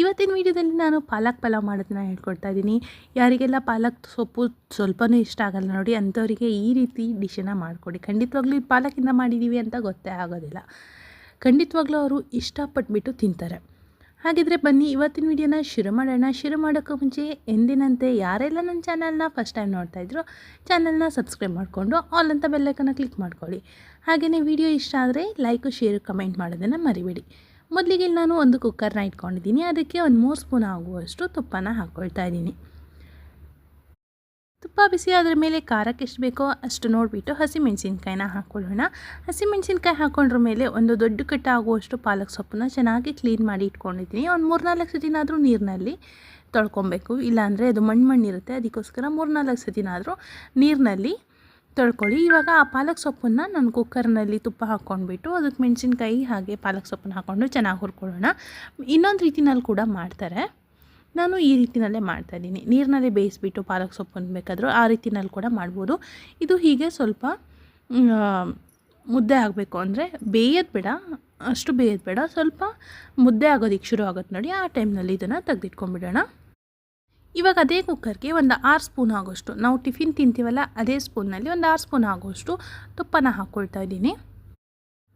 ಇವತ್ತಿನ ವಿಡಿಯೋದಲ್ಲಿ ನಾನು ಪಾಲಕ್ ಪಲಾವ್ ಮಾಡೋದನ್ನ ಹೇಳ್ಕೊಡ್ತಾ ಇದ್ದೀನಿ. ಯಾರಿಗೆಲ್ಲ ಪಾಲಕ್ ಸೊಪ್ಪು ಸ್ವಲ್ಪನೂ ಇಷ್ಟ ಆಗಲ್ಲ ನೋಡಿ, ಅಂಥವರಿಗೆ ಈ ರೀತಿ ಡಿಶನ್ನು ಮಾಡಿಕೊಡಿ. ಖಂಡಿತವಾಗ್ಲೂ ಪಾಲಕಿಂದ ಮಾಡಿದ್ದೀವಿ ಅಂತ ಗೊತ್ತೇ ಆಗೋದಿಲ್ಲ. ಖಂಡಿತವಾಗ್ಲೂ ಅವರು ಇಷ್ಟಪಟ್ಬಿಟ್ಟು ತಿಂತಾರೆ. ಹಾಗಿದ್ರೆ ಬನ್ನಿ, ಇವತ್ತಿನ ವಿಡಿಯೋನ ಶುರು ಮಾಡೋಣ. ಶುರು ಮಾಡೋಕ್ಕೂ ಮುಂಚೆ ಎಂದಿನಂತೆ ಯಾರೆಲ್ಲ ನನ್ನ ಚಾನಲ್ನ ಫಸ್ಟ್ ಟೈಮ್ ನೋಡ್ತಾ ಇದ್ರು, ಚಾನಲ್ನ ಸಬ್ಸ್ಕ್ರೈಬ್ ಮಾಡಿಕೊಂಡು ಆಲ್ ಅಂತ ಬೆಲ್ಲೈಕನ್ನ ಕ್ಲಿಕ್ ಮಾಡ್ಕೊಳ್ಳಿ. ಹಾಗೆಯೇ ವಿಡಿಯೋ ಇಷ್ಟ ಆದರೆ ಲೈಕು, ಶೇರು, ಕಮೆಂಟ್ ಮಾಡೋದನ್ನು ಮರಿಬೇಡಿ. ಮೊದಲಿಗೆ ನಾನು ಒಂದು ಕುಕ್ಕರ್ನ ಇಟ್ಕೊಂಡಿದ್ದೀನಿ. ಅದಕ್ಕೆ ಒಂದು ಮೂರು ಸ್ಪೂನ್ ಆಗುವಷ್ಟು ತುಪ್ಪನ ಹಾಕ್ಕೊಳ್ತಾ ಇದ್ದೀನಿ. ತುಪ್ಪ ಬಿಸಿ ಅದರ ಮೇಲೆ ಖಾರಕ್ಕೆ ಎಷ್ಟು ಬೇಕೋ ಅಷ್ಟು ನೋಡಿಬಿಟ್ಟು ಹಸಿಮೆಣಸಿನ್ಕಾಯಿನ ಹಾಕ್ಕೊಳ್ಳೋಣ ಹಸಿಮೆಣಸಿನ್ಕಾಯಿ ಹಾಕ್ಕೊಂಡ್ರ ಮೇಲೆ ಒಂದು ದೊಡ್ಡ ಕಟ್ಟಾಗುವಷ್ಟು ಪಾಲಕ್ ಸೊಪ್ಪನ್ನ ಚೆನ್ನಾಗಿ ಕ್ಲೀನ್ ಮಾಡಿ ಇಟ್ಕೊಂಡಿದ್ದೀನಿ. ಒಂದು ಮೂರ್ನಾಲ್ಕು ಸತಿನಾದರೂ ನೀರಿನಲ್ಲಿ ತೊಳ್ಕೊಬೇಕು. ಇಲ್ಲಾಂದರೆ ಅದು ಮಣ್ಣು ಮಣ್ಣಿರುತ್ತೆ. ಅದಕ್ಕೋಸ್ಕರ ಮೂರ್ನಾಲ್ಕು ಸತಿನಾದರೂ ನೀರಿನಲ್ಲಿ ತೊಳ್ಕೊಳ್ಳಿ. ಇವಾಗ ಆ ಪಾಲಕ್ ಸೊಪ್ಪನ್ನು ನಾನು ಕುಕ್ಕರ್ನಲ್ಲಿ ತುಪ್ಪ ಹಾಕ್ಕೊಂಡ್ಬಿಟ್ಟು ಅದಕ್ಕೆ ಮೆಣಸಿನ್ಕಾಯಿ ಹಾಗೆ ಪಾಲಕ್ ಸೊಪ್ಪನ್ನ ಹಾಕ್ಕೊಂಡು ಚೆನ್ನಾಗಿ ಹುರ್ಕೊಳ್ಳೋಣ. ಇನ್ನೊಂದು ರೀತಿನಲ್ಲಿ ಕೂಡ ಮಾಡ್ತಾರೆ. ನಾನು ಈ ರೀತಿನಲ್ಲೇ ಮಾಡ್ತಾಯಿದ್ದೀನಿ ನೀರಿನಲ್ಲಿ ಬೇಯಿಸ್ಬಿಟ್ಟು ಪಾಲಕ್ ಸೊಪ್ಪನ್ನು ಬೇಕಾದರೂ ಆ ರೀತಿನಲ್ಲಿ ಕೂಡ ಮಾಡ್ಬೋದು. ಇದು ಹೀಗೆ ಸ್ವಲ್ಪ ಮುದ್ದೆ ಆಗಬೇಕು ಅಂದರೆ ಬೇಯೋದು ಬೇಡ, ಅಷ್ಟು ಬೇಯೋದು ಬೇಡ. ಸ್ವಲ್ಪ ಮುದ್ದೆ ಆಗೋದಕ್ಕೆ ಶುರು ಆಗುತ್ತೆ ನೋಡಿ. ಆ ಟೈಮ್ನಲ್ಲಿ ಇದನ್ನು ತೆಗೆದಿಟ್ಕೊಂಡ್ಬಿಡೋಣ. ಇವಾಗ ಅದೇ ಕುಕ್ಕರ್ಗೆ ಒಂದು ಆರು ಸ್ಪೂನ್ ಆಗೋಷ್ಟು, ನಾವು ಟಿಫಿನ್ ತಿಂತೀವಲ್ಲ ಅದೇ ಸ್ಪೂನಲ್ಲಿ ಒಂದು ಆರು ಸ್ಪೂನ್ ಆಗೋಷ್ಟು ತುಪ್ಪನ ಹಾಕ್ಕೊಳ್ತಾ ಇದ್ದೀನಿ.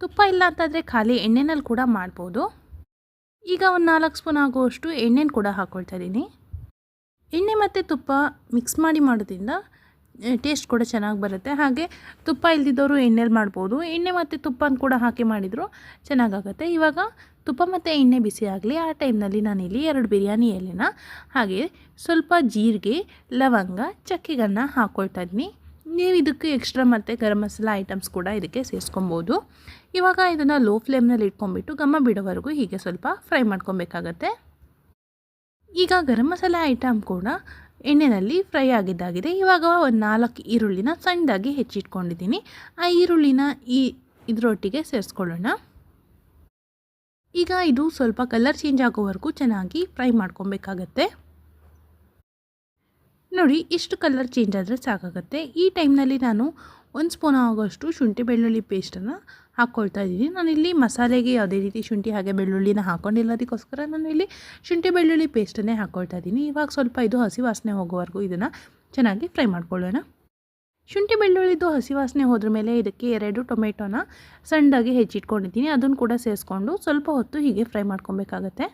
ತುಪ್ಪ ಇಲ್ಲ ಅಂತಂದರೆ ಖಾಲಿ ಎಣ್ಣೆನಲ್ಲಿ ಕೂಡ ಮಾಡ್ಬೋದು. ಈಗ ಒಂದು ನಾಲ್ಕು ಸ್ಪೂನ್ ಆಗುವಷ್ಟು ಎಣ್ಣೆನ ಕೂಡ ಹಾಕ್ಕೊಳ್ತಾ ಇದ್ದೀನಿ. ಎಣ್ಣೆ ಮತ್ತು ತುಪ್ಪ ಮಿಕ್ಸ್ ಮಾಡಿ ಮಾಡೋದ್ರಿಂದ ಟೇಸ್ಟ್ ಕೂಡ ಚೆನ್ನಾಗಿ ಬರುತ್ತೆ. ಹಾಗೆ ತುಪ್ಪ ಇಲ್ದಿದ್ದವರು ಎಣ್ಣೆಲಿ ಮಾಡ್ಬೋದು. ಎಣ್ಣೆ ಮತ್ತು ತುಪ್ಪನ ಕೂಡ ಹಾಕಿ ಮಾಡಿದರೂ ಚೆನ್ನಾಗಾಗುತ್ತೆ. ಇವಾಗ ತುಪ್ಪ ಮತ್ತು ಎಣ್ಣೆ ಬಿಸಿ ಆಗಲಿ, ಆ ಟೈಮ್ನಲ್ಲಿ ನಾನಿಲ್ಲಿ ಎರಡು ಬಿರಿಯಾನಿ ಎಲೆನ, ಹಾಗೆ ಸ್ವಲ್ಪ ಜೀರಿಗೆ, ಲವಂಗ ಚಕ್ಕೆಗನ್ನು ಹಾಕ್ಕೊಳ್ತಾ ಇದ್ದೀನಿ ನೀವು ಇದಕ್ಕೆ ಎಕ್ಸ್ಟ್ರಾ ಮತ್ತು ಗರಂ ಮಸಾಲ ಐಟಮ್ಸ್ ಕೂಡ ಇದಕ್ಕೆ ಸೇರಿಸ್ಕೊಬೋದು. ಇವಾಗ ಇದನ್ನು ಲೋ ಫ್ಲೇಮ್ನಲ್ಲಿ ಇಟ್ಕೊಂಡ್ಬಿಟ್ಟು ಗಮ್ಮ ಬಿಡೋವರೆಗೂ ಹೀಗೆ ಸ್ವಲ್ಪ ಫ್ರೈ ಮಾಡ್ಕೊಬೇಕಾಗತ್ತೆ. ಈಗ ಗರಂ ಮಸಾಲ ಐಟಮ್ ಕೂಡ ಎಣ್ಣೆಯಲ್ಲಿ ಫ್ರೈ ಆಗಿದ್ದಾಗಿದೆ. ಇವಾಗ ಒಂದು ನಾಲ್ಕು ಈರುಳ್ಳಿನ ಸಣ್ಣದಾಗಿ ಹೆಚ್ಚಿಟ್ಕೊಂಡಿದ್ದೀನಿ. ಆ ಈರುಳ್ಳಿನ ಈ ಇದರೊಟ್ಟಿಗೆ ಸೇರಿಸ್ಕೊಳ್ಳೋಣ. ಈಗ ಇದು ಸ್ವಲ್ಪ ಕಲರ್ ಚೇಂಜ್ ಆಗೋವರೆಗೂ ಚೆನ್ನಾಗಿ ಫ್ರೈ ಮಾಡ್ಕೊಬೇಕಾಗತ್ತೆ. ನೋಡಿ, ಇಷ್ಟು ಕಲರ್ ಚೇಂಜ್ ಆದರೆ ಸಾಕಾಗುತ್ತೆ. ಈ ಟೈಮ್ನಲ್ಲಿ ನಾನು ಒಂದು ಸ್ಪೂನ್ ಆಗೋಷ್ಟು ಶುಂಠಿ ಬೆಳ್ಳುಳ್ಳಿ ಪೇಸ್ಟನ್ನು ಹಾಕ್ಕೊಳ್ತಾ ಇದ್ದೀನಿ. ನಾನಿಲ್ಲಿ ಮಸಾಲೆಗೆ ಯಾವುದೇ ರೀತಿ ಶುಂಠಿ ಹಾಗೆ ಬೆಳ್ಳುಳ್ಳಿನ ಹಾಕ್ಕೊಂಡಿಲ್ಲ ಅದಕ್ಕೋಸ್ಕರ ನಾನು ಇಲ್ಲಿ ಶುಂಠಿ ಬೆಳ್ಳುಳ್ಳಿ ಪೇಸ್ಟನ್ನೇ ಹಾಕ್ಕೊಳ್ತಾ ಇದ್ದೀನಿ. ಇವಾಗ ಸ್ವಲ್ಪ ಇದು ಹಸಿ ವಾಸನೆ ಹೋಗೋವರೆಗೂ ಇದನ್ನು ಚೆನ್ನಾಗಿ ಫ್ರೈ ಮಾಡ್ಕೊಳ್ಳೋಣ. ಶುಂಠಿ ಬೆಳ್ಳುಳ್ಳಿದು ಹಸಿ ವಾಸನೆ ಹೋದ್ರ ಮೇಲೆ ಇದಕ್ಕೆ ಎರಡು ಟೊಮೆಟೊನ ಸಣ್ಣದಾಗಿ ಹೆಚ್ಚಿಟ್ಕೊಂಡಿದ್ದೀನಿ. ಅದನ್ನು ಕೂಡ ಸೇರಿಸ್ಕೊಂಡು ಸ್ವಲ್ಪ ಹೊತ್ತು ಹೀಗೆ ಫ್ರೈ ಮಾಡ್ಕೊಬೇಕಾಗತ್ತೆ.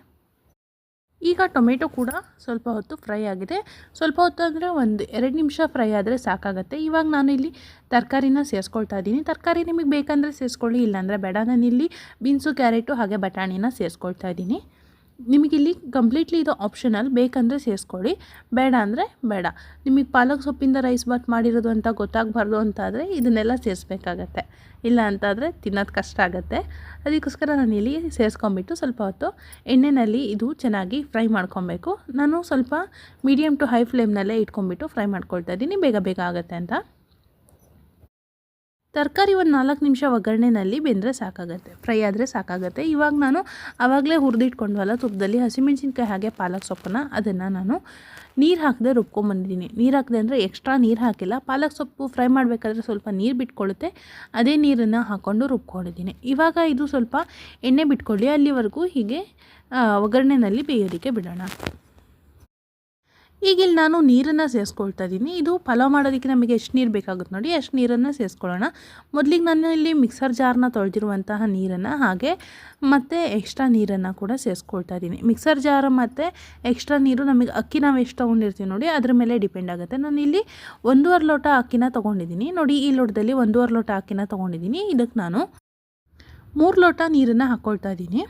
ಈಗ ಟೊಮೆಟೊ ಕೂಡ ಸ್ವಲ್ಪ ಹೊತ್ತು ಫ್ರೈ ಆಗಿದೆ. ಸ್ವಲ್ಪ ಹೊತ್ತು ಅಂದರೆ ಒಂದು ಎರಡು ನಿಮಿಷ ಫ್ರೈ ಆದರೆ ಸಾಕಾಗುತ್ತೆ. ಇವಾಗ ನಾನು ಇಲ್ಲಿ ತರಕಾರಿನ ಸೇರಿಸ್ಕೊಳ್ತಾ ಇದ್ದೀನಿ. ತರಕಾರಿ ನಿಮಗೆ ಬೇಕಂದರೆ ಸೇರಿಸ್ಕೊಳ್ಳಿ, ಇಲ್ಲಾಂದರೆ ಬೇಡ. ನಾನಿಲ್ಲಿ ಬೀನ್ಸು, ಕ್ಯಾರೆಟು ಹಾಗೆ ಬಟಾಣಿನ ಸೇರಿಸ್ಕೊಳ್ತಾ ಇದ್ದೀನಿ. ನಿಮಗಿಲ್ಲಿ ಕಂಪ್ಲೀಟ್ಲಿ ಇದು ಆಪ್ಷನಲ್ ಬೇಕಂದರೆ ಸೇರಿಸ್ಕೊಳ್ಳಿ ಬೇಡ ಅಂದರೆ ಬೇಡ. ನಿಮಗೆ ಪಾಲಕ್ ಸೊಪ್ಪಿಂದ ರೈಸ್ ಬಾತ್ ಮಾಡಿರೋದು ಅಂತ ಗೊತ್ತಾಗಬಾರ್ದು ಅಂತಾದರೆ ಇದನ್ನೆಲ್ಲ ಸೇರಿಸ್ಬೇಕಾಗತ್ತೆ. ಇಲ್ಲ ಅಂತಾದರೆ ತಿನ್ನೋದು ಕಷ್ಟ ಆಗುತ್ತೆ. ಅದಕ್ಕೋಸ್ಕರ ನಾನು ಇಲ್ಲಿ ಸೇರಿಸ್ಕೊಂಬಿಟ್ಟು ಸ್ವಲ್ಪ ಹೊತ್ತು ಎಣ್ಣೆಯಲ್ಲಿ ಇದು ಚೆನ್ನಾಗಿ ಫ್ರೈ ಮಾಡ್ಕೊಬೇಕು. ನಾನು ಸ್ವಲ್ಪ ಮೀಡಿಯಮ್ ಟು ಹೈ ಫ್ಲೇಮ್ನಲ್ಲೇ ಇಟ್ಕೊಂಬಿಟ್ಟು ಫ್ರೈ ಮಾಡ್ಕೊಳ್ತಾ ಇದ್ದೀನಿ. ಬೇಗ ಬೇಗ ಆಗುತ್ತೆ ಅಂತ. ತರಕಾರಿ ಒಂದು ನಾಲ್ಕು ನಿಮಿಷ ಒಗ್ಗರಣೆನಲ್ಲಿ ಬೆಂದರೆ ಸಾಕಾಗುತ್ತೆ ಫ್ರೈ ಆದರೆ ಸಾಕಾಗುತ್ತೆ. ಇವಾಗ ನಾನು ಆವಾಗಲೇ ಹುರಿದಿಟ್ಕೊಂಡ್ವಲ್ಲ ತುಪ್ಪದಲ್ಲಿ ಹಸಿಮೆಣ್ಸಿನ್ಕಾಯಿ ಹಾಗೆ ಪಾಲಕ್ ಸೊಪ್ಪನ್ನ ಅದನ್ನು ನಾನು ನೀರು ಹಾಕದೆ ರುಬ್ಕೊಂಬಂದಿದ್ದೀನಿ. ನೀರು ಹಾಕದೆ ಅಂದರೆ ಎಕ್ಸ್ಟ್ರಾ ನೀರು ಹಾಕಿಲ್ಲ. ಪಾಲಕ್ ಸೊಪ್ಪು ಫ್ರೈ ಮಾಡಬೇಕಾದ್ರೆ ಸ್ವಲ್ಪ ನೀರು ಬಿಟ್ಕೊಳ್ಳುತ್ತೆ ಅದೇ ನೀರನ್ನು ಹಾಕ್ಕೊಂಡು ರುಬ್ಕೊಂಡಿದ್ದೀನಿ. ಇವಾಗ ಇದು ಸ್ವಲ್ಪ ಎಣ್ಣೆ ಬಿಟ್ಕೊಳ್ಳಿ, ಅಲ್ಲಿವರೆಗೂ ಹೀಗೆ ಒಗ್ಗರಣೆನಲ್ಲಿ ಬೇಯೋದಕ್ಕೆ ಬಿಡೋಣ. ಈಗ ಇಲ್ಲಿ ನಾನು ನೀರನ್ನು ಸೇರಿಸ್ಕೊಳ್ತಾ ಇದ್ದೀನಿ ಇದು ಪಲಾವ್ ಮಾಡೋದಕ್ಕೆ ನಮಗೆ ಎಷ್ಟು ನೀರು ಬೇಕಾಗುತ್ತೆ ನೋಡಿ ಅಷ್ಟು ನೀರನ್ನು ಸೇರಿಸ್ಕೊಳ್ಳೋಣ. ಮೊದಲಿಗೆ ನಾನು ಇಲ್ಲಿ ಮಿಕ್ಸರ್ ಜಾರ್ನ ತೊಳೆದಿರುವಂತಹ ನೀರನ್ನು ಹಾಗೆ ಮತ್ತು ಎಕ್ಸ್ಟ್ರಾ ನೀರನ್ನು ಕೂಡ ಸೇರಿಸ್ಕೊಳ್ತಾ ಇದ್ದೀನಿ ಮಿಕ್ಸರ್ ಜಾರ್ ಮತ್ತು ಎಕ್ಸ್ಟ್ರಾ ನೀರು ನಮಗೆ ಅಕ್ಕಿ ನಾವು ಎಷ್ಟು ತೊಗೊಂಡಿರ್ತೀವಿ ನೋಡಿ, ಅದ್ರ ಮೇಲೆ ಡಿಪೆಂಡ್ ಆಗುತ್ತೆ. ನಾನು ಇಲ್ಲಿ ಒಂದೂವರೆ ಲೋಟ ಅಕ್ಕಿನ ತೊಗೊಂಡಿದ್ದೀನಿ ನೋಡಿ, ಈ ಲೋಟದಲ್ಲಿ ಒಂದೂವರೆ ಲೋಟ ಅಕ್ಕಿನ ತೊಗೊಂಡಿದ್ದೀನಿ ಇದಕ್ಕೆ ನಾನು ಮೂರು ಲೋಟ ನೀರನ್ನು ಹಾಕ್ಕೊಳ್ತಾ ಇದ್ದೀನಿ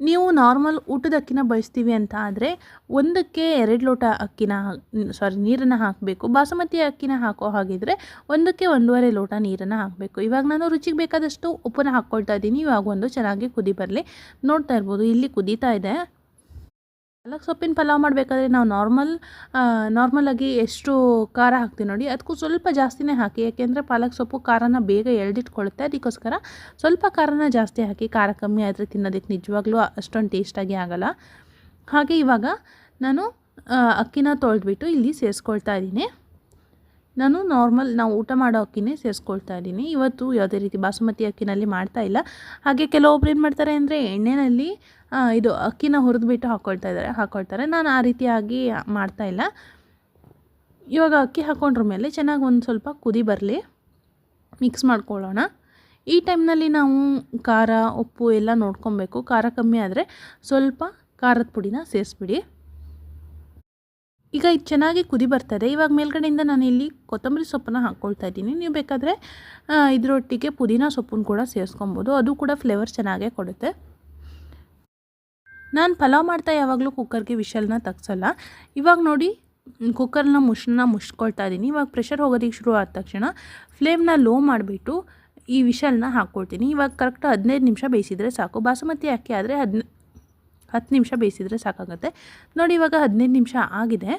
ನೀವು ನಾರ್ಮಲ್ ಊಟದ ಅಕ್ಕಿನ ಬಯಸ್ತೀವಿ ಅಂತ ಆದರೆ ಒಂದಕ್ಕೆ ಎರಡು ಲೋಟ ಅಕ್ಕಿನ ಸಾರಿ ನೀರನ್ನು ಹಾಕಬೇಕು. ಬಾಸುಮತಿ ಅಕ್ಕಿನ ಹಾಕೋ ಹಾಗಿದ್ರೆ ಒಂದಕ್ಕೆ ಒಂದೂವರೆ ಲೋಟ ನೀರನ್ನು ಹಾಕಬೇಕು. ಇವಾಗ ನಾನು ರುಚಿಗೆ ಬೇಕಾದಷ್ಟು ಉಪ್ಪನ್ನು ಹಾಕ್ಕೊಳ್ತಾ ಇದ್ದೀನಿ. ಇವಾಗ ಒಂದು ಚೆನ್ನಾಗಿ ಕುದಿ ಬರಲಿ. ನೋಡ್ತಾ ಇರ್ಬೋದು. ಇಲ್ಲಿ ಕುದೀತಾ ಇದೆ. ಪಾಲಕ್ ಸೊಪ್ಪಿನ ಪಲಾವ್ ಮಾಡಬೇಕಾದ್ರೆ ನಾವು ನಾರ್ಮಲ್ ನಾರ್ಮಲಾಗಿ ಎಷ್ಟು ಖಾರ ಹಾಕ್ತೀವಿ ನೋಡಿ, ಅದಕ್ಕೂ ಸ್ವಲ್ಪ ಜಾಸ್ತಿನೇ ಹಾಕಿ, ಯಾಕೆಂದರೆ ಪಾಲಕ್ ಸೊಪ್ಪು ಖಾರನ ಬೇಗ ಎಳೆದಿಟ್ಕೊಳ್ಳುತ್ತೆ ಅದಕ್ಕೋಸ್ಕರ ಸ್ವಲ್ಪ ಖಾರನ ಜಾಸ್ತಿ ಹಾಕಿ, ಖಾರ ಕಮ್ಮಿ ಆದರೆ ತಿನ್ನೋದಕ್ಕೆ ನಿಜವಾಗ್ಲೂ ಅಷ್ಟೊಂದು ಟೇಸ್ಟಾಗಿ ಆಗೋಲ್ಲ. ಹಾಗೆ ಇವಾಗ ನಾನು ಅಕ್ಕಿನ ತೊಳೆದ್ಬಿಟ್ಟು ಇಲ್ಲಿ ಸೇರಿಸ್ಕೊಳ್ತಾ ಇದ್ದೀನಿ. ನಾನು ನಾರ್ಮಲ್ ನಾವು ಊಟ ಮಾಡೋ ಅಕ್ಕಿನೇ ಸೇರಿಸ್ಕೊಳ್ತಾ ಇದ್ದೀನಿ. ಇವತ್ತು ಯಾವುದೇ ರೀತಿ ಬಾಸುಮತಿ ಅಕ್ಕಿನಲ್ಲಿ ಮಾಡ್ತಾ ಇಲ್ಲ. ಹಾಗೆ ಕೆಲವೊಬ್ರು ಏನು ಮಾಡ್ತಾರೆ ಅಂದರೆ ಎಣ್ಣೆಯಲ್ಲಿ ಇದು ಅಕ್ಕಿನ ಹುರಿದ್ಬಿಟ್ಟು ಹಾಕ್ಕೊಳ್ತಾ ಇದ್ದಾರೆ ಹಾಕ್ಕೊಳ್ತಾರೆ ನಾನು ಆ ರೀತಿಯಾಗಿ ಮಾಡ್ತಾ ಇಲ್ಲ. ಇವಾಗ ಅಕ್ಕಿ ಹಾಕ್ಕೊಂಡ್ರ ಮೇಲೆ ಚೆನ್ನಾಗಿ ಒಂದು ಸ್ವಲ್ಪ ಕುದಿ ಬರಲಿ. ಮಿಕ್ಸ್ ಮಾಡ್ಕೊಳ್ಳೋಣ. ಈ ಟೈಮ್ನಲ್ಲಿ ನಾವು ಖಾರ, ಉಪ್ಪು ಎಲ್ಲ ನೋಡ್ಕೊಬೇಕು. ಖಾರ ಕಮ್ಮಿ ಆದರೆ ಸ್ವಲ್ಪ ಖಾರದ ಪುಡಿನ ಸೇರಿಸ್ಬಿಡಿ. ಈಗ ಇದು ಚೆನ್ನಾಗಿ ಕುದಿ ಬರ್ತದೆ. ಇವಾಗ ಮೇಲ್ಗಡೆಯಿಂದ ನಾನು ಇಲ್ಲಿ ಕೊತ್ತಂಬರಿ ಸೊಪ್ಪನ್ನ ಹಾಕ್ಕೊಳ್ತಾ ಇದ್ದೀನಿ. ನೀವು ಬೇಕಾದರೆ ಇದರೊಟ್ಟಿಗೆ ಪುದೀನ ಸೊಪ್ಪನ್ನು ಕೂಡ ಸೇರಿಸ್ಕೊಬೋದು. ಅದು ಕೂಡ ಫ್ಲೇವರ್ ಚೆನ್ನಾಗೇ ಕೊಡುತ್ತೆ. ನಾನು ಪಲಾವ್ ಮಾಡ್ತಾ ಯಾವಾಗಲೂ ಕುಕ್ಕರ್ಗೆ ವಿಷಲ್ನ ತಗ್ಸಲ್ಲ. ಇವಾಗ ನೋಡಿ ಕುಕ್ಕರ್ನ ಮುಷ್ನ ಮುಷ್ಕೊಳ್ತಾ ಇದ್ದೀನಿ. ಇವಾಗ ಪ್ರೆಷರ್ ಹೋಗೋದಕ್ಕೆ ಶುರು ಆದ ತಕ್ಷಣ ಫ್ಲೇಮ್ನ ಲೋ ಮಾಡಿಬಿಟ್ಟು ಈ ವಿಷಲ್ನ ಹಾಕ್ಕೊಳ್ತೀನಿ ಇವಾಗ ಕರೆಕ್ಟ್ ಹದಿನೈದು ನಿಮಿಷ ಬೇಯಿಸಿದರೆ ಸಾಕು. ಬಾಸುಮತಿ ಅಕ್ಕಿ ಆದರೆ ಹದಿನ ಹತ್ತು ನಿಮಿಷ ಬೇಯಿಸಿದರೆ ಸಾಕಾಗುತ್ತೆ. ನೋಡಿ, ಇವಾಗ ಹದಿನೈದು ನಿಮಿಷ ಆಗಿದೆ.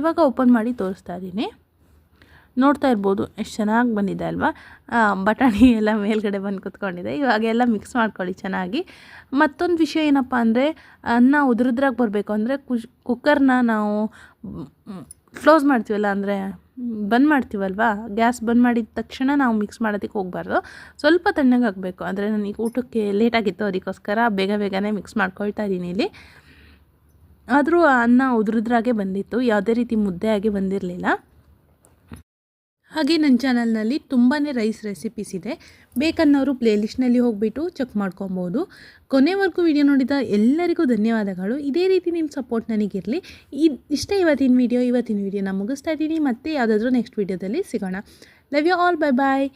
ಇವಾಗ ಓಪನ್ ಮಾಡಿ ತೋರಿಸ್ತಾ ಇದ್ದೀನಿ. ನೋಡ್ತಾ ಇರ್ಬೋದು, ಎಷ್ಟು ಚೆನ್ನಾಗಿ ಬಂದಿದೆ ಅಲ್ವಾ? ಬಟಾಣಿ ಎಲ್ಲ ಮೇಲ್ಗಡೆ ಬಂದು ಕುತ್ಕೊಂಡಿದೆ. ಇವಾಗ ಎಲ್ಲ ಮಿಕ್ಸ್ ಮಾಡ್ಕೊಳ್ಳಿ ಚೆನ್ನಾಗಿ. ಮತ್ತೊಂದು ವಿಷಯ ಏನಪ್ಪ ಅಂದರೆ ಅನ್ನ ಉದುರುದ್ರಾಗ ಬರಬೇಕು ಅಂದರೆ ಕುಶ್ ಕುಕ್ಕರ್ನ ನಾವು ಕ್ಲೋಸ್ ಮಾಡ್ತೀವಲ್ಲ ಅಂದರೆ ಬಂದ್ ಮಾಡ್ತೀವಲ್ವಾ? ಗ್ಯಾಸ್ ಬಂದ್ ಮಾಡಿದ ತಕ್ಷಣ ನಾವು ಮಿಕ್ಸ್ ಮಾಡೋದಕ್ಕೆ ಹೋಗಬಾರ್ದು. ಸ್ವಲ್ಪ ತಣ್ಣಗಾಗಬೇಕು ಅಂದರೆ ನನಗೆ ಊಟಕ್ಕೆ ಲೇಟಾಗಿತ್ತು ಅದಕ್ಕೋಸ್ಕರ ಬೇಗ ಬೇಗನೆ ಮಿಕ್ಸ್ ಮಾಡ್ಕೊಳ್ತಾ ಇದ್ದೀನಿ ಇಲ್ಲಿ. ಆದರೂ ಅನ್ನ ಉದುರುದ್ರಾಗೆ ಬಂದಿತ್ತು. ಯಾವುದೇ ರೀತಿ ಮುದ್ದೆ ಆಗಿ ಬಂದಿರಲಿಲ್ಲ. ಹಾಗೆ ನನ್ನ ಚಾನಲ್ನಲ್ಲಿ ತುಂಬಾ ರೈಸ್ ರೆಸಿಪೀಸ್ ಇದೆ. ಬೇಕನ್ನೋರು ಪ್ಲೇಲಿಸ್ಟ್ನಲ್ಲಿ ಹೋಗಿಬಿಟ್ಟು ಚೆಕ್ ಮಾಡ್ಕೊಬೋದು. ಕೊನೆವರೆಗೂ ವಿಡಿಯೋ ನೋಡಿದ ಎಲ್ಲರಿಗೂ ಧನ್ಯವಾದಗಳು. ಇದೇ ರೀತಿ ನಿಮ್ಮ ಸಪೋರ್ಟ್ ನನಗಿರಲಿ. ಈ ಇಷ್ಟ ಇವತ್ತಿನ ವಿಡಿಯೋ ಇವತ್ತಿನ ನಾನು ಮುಗಿಸ್ತಾ ಇದ್ದೀನಿ. ಮತ್ತೆ ಯಾವುದಾದ್ರೂ ನೆಕ್ಸ್ಟ್ ವಿಡಿಯೋದಲ್ಲಿ ಸಿಗೋಣ. Love you all bye bye